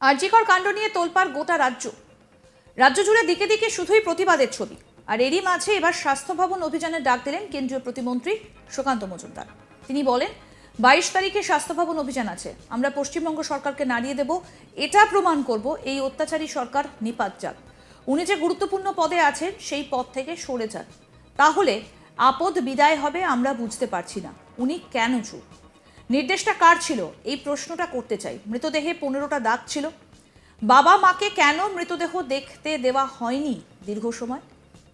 আরজিকর কাণ্ড নিয়ে তোলপাড় গোটা রাজ্য। রাজ্য জুড়ে দিকে দিকে শুধুই প্রতিবাদের ছবি। আর এরই মাঝে এবার স্বাস্থ্য ভবন অভিযানের ডাক দিলেন কেন্দ্রীয় প্রতিমন্ত্রী সুকান্ত মজুমদার। তিনি বলেন, বাইশ তারিখে স্বাস্থ্য ভবন অভিযান আছে। আমরা পশ্চিমবঙ্গ সরকারকে নাড়িয়ে দেব, এটা প্রমাণ করব, এই অত্যাচারী সরকার নিপাত যাক। উনি যে গুরুত্বপূর্ণ পদে আছেন, সেই পদ থেকে সরে যান। তাহলে আপদ বিদায় হবে আমরা বুঝতে পারছি না। উনি কেন চুপ? নির্দেশটা কার ছিল? এই প্রশ্নটা করতে চাই। মৃতদেহে পনেরোটা দাগ ছিল। বাবা মাকে কেন মৃতদেহ দেখতে দেওয়া হয়নি দীর্ঘ সময়?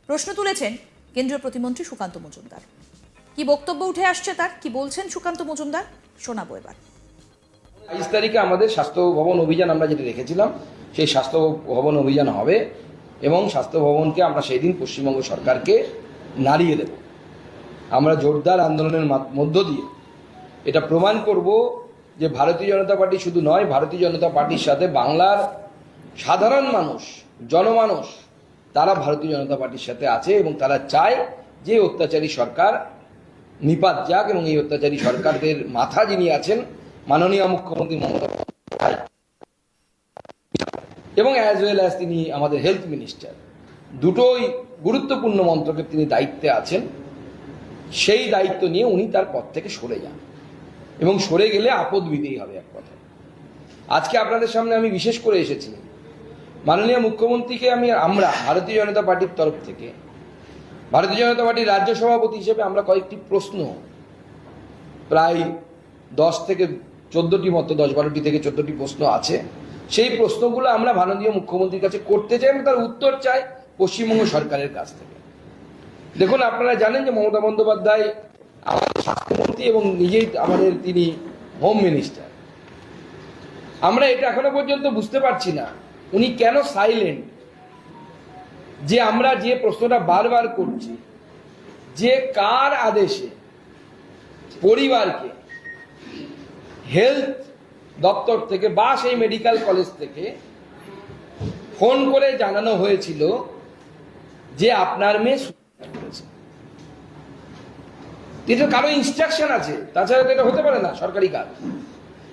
প্রশ্ন তুলেছেন কেন্দ্রীয় প্রতিমন্ত্রী সুকান্ত মজুমদার। কি বক্তব্য উঠে আসছে তার? কি বলছেন সুকান্ত মজুমদার? শোনাবো এবার। বাইশ তারিখে আমাদের স্বাস্থ্য ভবন অভিযান আমরা যেটা রেখেছিলাম সেই স্বাস্থ্য ভবন অভিযান হবে এবং স্বাস্থ্য ভবনকে আমরা সেই দিন পশ্চিমবঙ্গ সরকারকে নাড়িয়ে দেব। আমরা জোরদার আন্দোলনের মধ্য দিয়ে এটা প্রমাণ করব যে ভারতীয় জনতা পার্টি শুধু নয়, ভারতীয় জনতা পার্টির সাথে বাংলার সাধারণ মানুষ, জনমানুষ, তারা ভারতীয় জনতা পার্টির সাথে আছে এবং তারা চায় যে অত্যাচারী সরকার নিপাত যাক এবং এই অত্যাচারী সরকারদের মাথা যিনি আছেন, মাননীয় মুখ্যমন্ত্রী মমতা এবং অ্যাজ ওয়েল অ্যাজ তিনি আমাদের হেলথ মিনিস্টার দুটোই গুরুত্বপূর্ণ মন্ত্রকের তিনি দায়িত্বে আছেন। সেই দায়িত্ব নিয়ে উনি তার পদ থেকে সরে যান। এবং সরে গেলে আপদ বিদেই হবে এক কথা আজকে আপনাদের সামনে আমি বিশেষ করে এসেছি। মাননীয় মুখ্যমন্ত্রীকে আমি আমরা, ভারতীয় জনতা পার্টির তরফ থেকে, ভারতীয় জনতা পার্টির রাজ্য সভাপতি হিসেবে আমরা কয়েকটি প্রশ্ন প্রায় দশ থেকে চোদ্দটি মতো, দশ বারোটি থেকে চোদ্দটি প্রশ্ন আছে। সেই প্রশ্নগুলো আমরা ভারতীয় মুখ্যমন্ত্রীর কাছে করতে চাই এবং তার উত্তর চাই পশ্চিমবঙ্গ সরকারের কাছ থেকে। দেখুন, আপনারা জানেন যে মমতা বন্দ্যোপাধ্যায় আমাদের স্বাস্থ্যমন্ত্রী এবং নিজেই আমাদের তিনি হোম মিনিস্টার আমরা এটা এখনও পর্যন্ত বুঝতে পারছি না, উনি কেন সাইলেন্ট যে আমরা যে প্রশ্নটা বারবার করছি, যে কার আদেশে পরিবারকে হেলথ দপ্তর থেকে বা সেই মেডিকেল কলেজ থেকে ফোন করে জানানো হয়েছিল যে আপনার মেয়ে করেছে এটা কারও ইনস্ট্রাকশন আছে, তাছাড়া তো এটা হতে পারে না, সরকারি কাজ।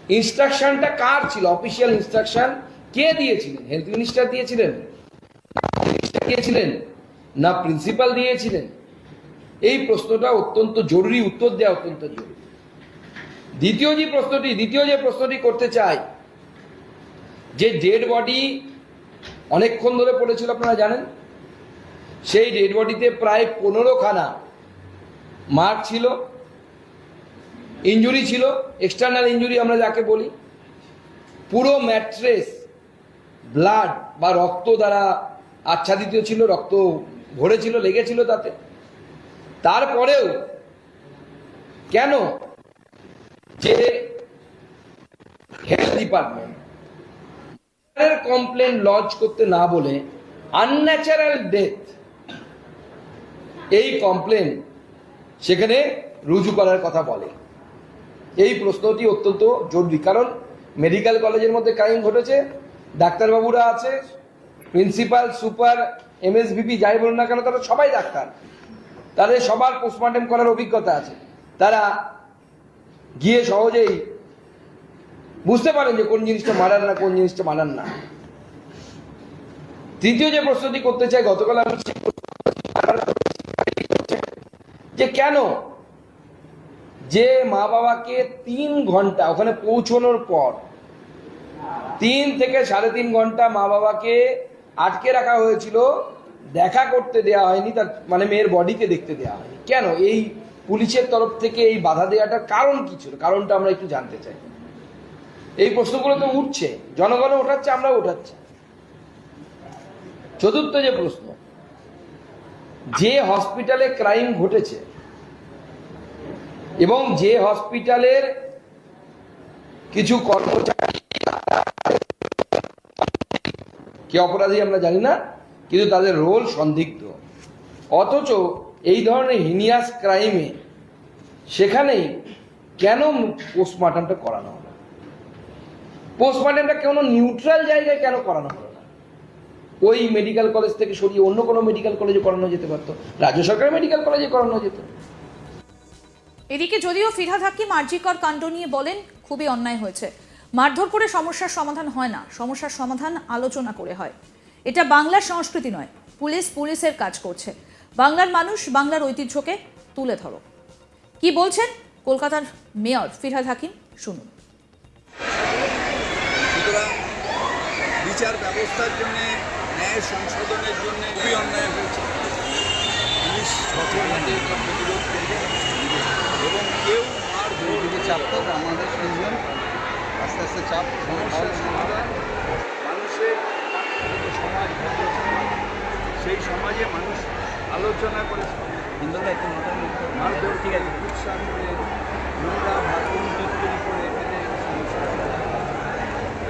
ইনস্ট্রাকশনটা কার ছিল? অফিসিয়াল ইনস্ট্রাকশন কে দিয়েছিলেন? হেলথ মিনিস্টার দিয়েছিলেন? দিয়েছিলেন? না প্রিন্সিপাল দিয়েছিলেন? এই প্রশ্নটা অত্যন্ত জরুরি, উত্তর দেওয়া অত্যন্ত জরুরি। দ্বিতীয় যে প্রশ্নটি, দ্বিতীয় যে প্রশ্নটি করতে চাই, যে ডেড বডি অনেকক্ষণ ধরে পড়েছিল, আপনারা জানেন? সেই ডেড বডিতে প্রায় পনেরো খানা মার্ক ছিল ইঞ্জুরি ছিল এক্সটার্নাল ইঞ্জুরি আমরা যাকে বলি, পুরো ম্যাট্রেস ব্লাড বা রক্ত দ্বারা আচ্ছাদিত ছিল, রক্ত ভরেছিল লেগেছিল তাতে। তারপরেও কেন যে হেলথ ডিপার্টমেন্ট কমপ্লেন লঞ্চ করতে না বলে আনন্যাচারাল ডেথ এই কমপ্লেন সেখানে রুজু করার কথা বলে। এই প্রশ্নটি অত্যন্ত জরুরি, কারণ মেডিকেল কলেজের মধ্যে ক্রাইম ঘটেছে, ডাক্তারবাবুরা আছে, প্রিন্সিপাল, সুপার এমএসভিপি যাই বলুন না কেন, তারা সবাই ডাক্তার। তাদের সবার পোস্টমর্টম করার অভিজ্ঞতা আছে। তারা গিয়ে সহজেই বুঝতে পারেন যে কোন জিনিসটা মারার না, কোন জিনিসটা মানার না। তৃতীয় যে প্রশ্নটি করতে চাই, গতকাল আমি যে কেন? যে মা বাবাকে তিন ঘণ্টা, ওখানে পৌঁছানোর পর, তিন থেকে সাড়ে তিন ঘণ্টা মা বাবাকে আটকে রাখা হয়েছিল, দেখা করতে দেওয়া হয়নি, তার মানে মেয়ের বডিকে দেখতে দেওয়া হয়নি। কেন? এই পুলিশের তরফ থেকে এই বাধা দেওয়াটার কারণ কি ছিল? কারণটা আমরা একটু জানতে চাই। এই প্রশ্নগুলো তো উঠছে জনগণ ওঠাচ্ছে আমরা ওঠাচ্ছি চতুর্থ যে প্রশ্ন যে হসপিটালে ক্রাইম ঘটেছে এবং যে হসপিটালের কিছু কর্মচারী কে অপরাধী আমরা জানি না, কিন্তু তাদের রোল সন্দিগ্ধ। অথচ এই ধরনের হিনিয়াস ক্রাইমে সেখানেই কেন পোস্টমর্টমটা করানো হলো? পোস্টমর্টমটা কেন নিউট্রাল জায়গায় কেন করানো হলো? ওই মেডিকেল কলেজ থেকে সরিয়ে অন্য কোনো মেডিকেল কলেজে করানো যেতে পারতো। রাজ্য সরকারি মেডিকেল কলেজে করানো যেত। এদিকে যদিও ফিরহাদ হাকিম আরজিকর কাণ্ড নিয়ে বলেন খুবই অন্যায় হয়েছে। মারধর করে সমস্যার সমাধান হয় না সমস্যার সমাধান আলোচনা করে হয়। এটা বাংলার সংস্কৃতি নয় পুলিশ পুলিশের কাজ করছে। বাংলার মানুষ বাংলার ঐতিহ্যকে তুলে ধরো। কি বলছেন কলকাতার মেয়র ফিরহাদ হাকিম? শুনুন। সুতরাং বিচার ব্যবস্থার জন্য সংশোধনের জন্য খুবই অন্যায় হয়েছে। পুলিশ সচেতনতে এটা প্রতিরোধ করবে। এবং কেউ মার দিকে চাপ তো আমাদের শুনবেন আস্তে আস্তে চাপ সমস্যার সমাধান। মানুষের সমাজ সেই সমাজে মানুষ আলোচনা করে হিন্দুরা একটু মারধর ঠিক আছে। উৎসাহ করে নোংরা ভাষণ তৈরি করে এখানে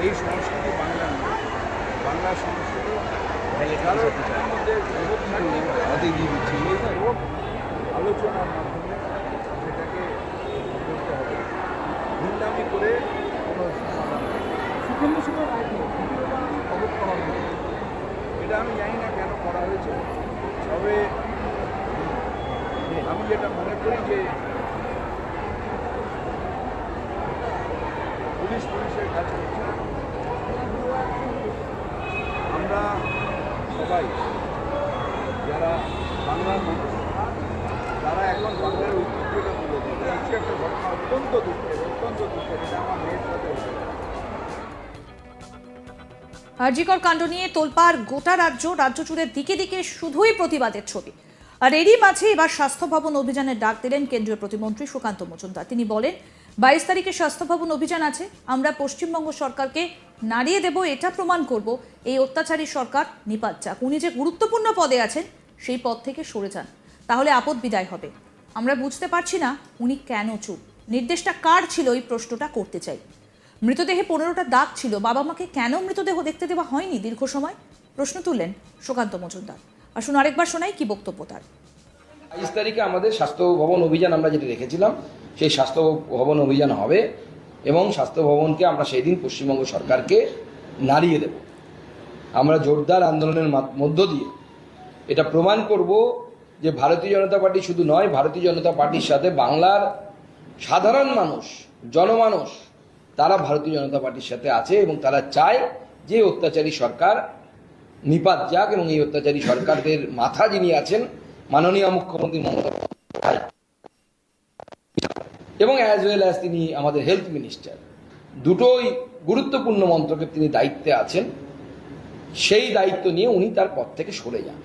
এই সংস্কৃতি বাংলার নয়। বাংলা সংস্কৃতি আলোচনার মাধ্যমে সেটাকে করতে হবে গুন্ডামি করে কোনো সমাধান নেই। সুখেন্দু শুধু এটা আমি জানি না কেন করা হয়েছে তবে আমি যেটা মনে করি যে পুলিশ পুলিশের কাজ করছে আমরা সবাই যারা বাংলার মানুষ, তারা এখন বাংলার ঐতিহ্যটা তুলে দিচ্ছে আজকে একটা ঘটনা, অত্যন্ত দুঃখের অত্যন্ত দুঃখের, এটা আমার মেয়ের সাথে হয়েছে। আরজিকর কাণ্ড নিয়ে তোলপাড় গোটা রাজ্য রাজ্য জুড়ে দিকে দিকে শুধুই প্রতিবাদের ছবি। আর এরই মাঝে এবার স্বাস্থ্য ভবন অভিযানের ডাক দিলেন কেন্দ্রীয় প্রতিমন্ত্রী সুকান্ত মজুমদার। তিনি বলেন, বাইশ তারিখে স্বাস্থ্য ভবন অভিযান আছে। আমরা পশ্চিমবঙ্গ সরকারকে নাড়িয়ে দেব, এটা প্রমাণ করব। এই অত্যাচারী সরকার নিপাত যাক উনি যে গুরুত্বপূর্ণ পদে আছেন, সেই পদ থেকে সরে যান। তাহলে আপদ বিদায় হবে। আমরা বুঝতে পারছি না উনি কেন চুপ। নির্দেশটা কার ছিল এই প্রশ্নটা করতে চাই। মৃতদেহে পনেরোটা দাগ ছিল। বাবা মাকে কেন মৃতদেহ দেখতে দেওয়া হয়নি দীর্ঘ সময়? প্রশ্ন তুললেন সুকান্ত মজুমদার। আসুন আরেকবার শোনাই কি বক্তব্য তার। বাইশ তারিখে আমাদের স্বাস্থ্য ভবন অভিযান আমরা যেটা রেখেছিলাম সেই স্বাস্থ্য ভবন অভিযান হবে। এবং স্বাস্থ্য ভবনকে আমরা সেই দিন পশ্চিমবঙ্গ সরকারকে নাড়িয়ে দেব। আমরা জোরদার আন্দোলনের মধ্য দিয়ে এটা প্রমাণ করব যে ভারতীয় জনতা পার্টি শুধু নয়, ভারতীয় জনতা পার্টির সাথে বাংলার সাধারণ মানুষ, জনমানুষ, তারা ভারতীয় জনতা পার্টির সাথে আছে এবং তারা চায় যে অত্যাচারী সরকার নিপাত যাক এবং এই অত্যাচারী সরকারদের মাথা যিনি আছেন, মাননীয় মুখ্যমন্ত্রী মমতা এবং অ্যাজ ওয়েল অ্যাজ তিনি আমাদের হেলথ মিনিস্টার দুটোই গুরুত্বপূর্ণ মন্ত্রকের তিনি দায়িত্বে আছেন। সেই দায়িত্ব নিয়ে উনি তার পদ থেকে সরে যান।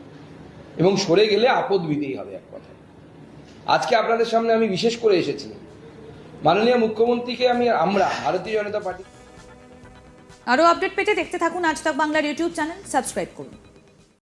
এবং সরে গেলে আপদ বিদেই হবে এক কথায়। আজকে আপনাদের সামনে আমি বিশেষ করে এসেছি। মাননীয় মুখ্যমন্ত্রীকে আমি আমরা, ভারতীয় জনতা পার্টি আরও আপডেট পেতে দেখতে থাকুন আজ তাক বাংলার ইউটিউব চ্যানেল। সাবস্ক্রাইব করুন।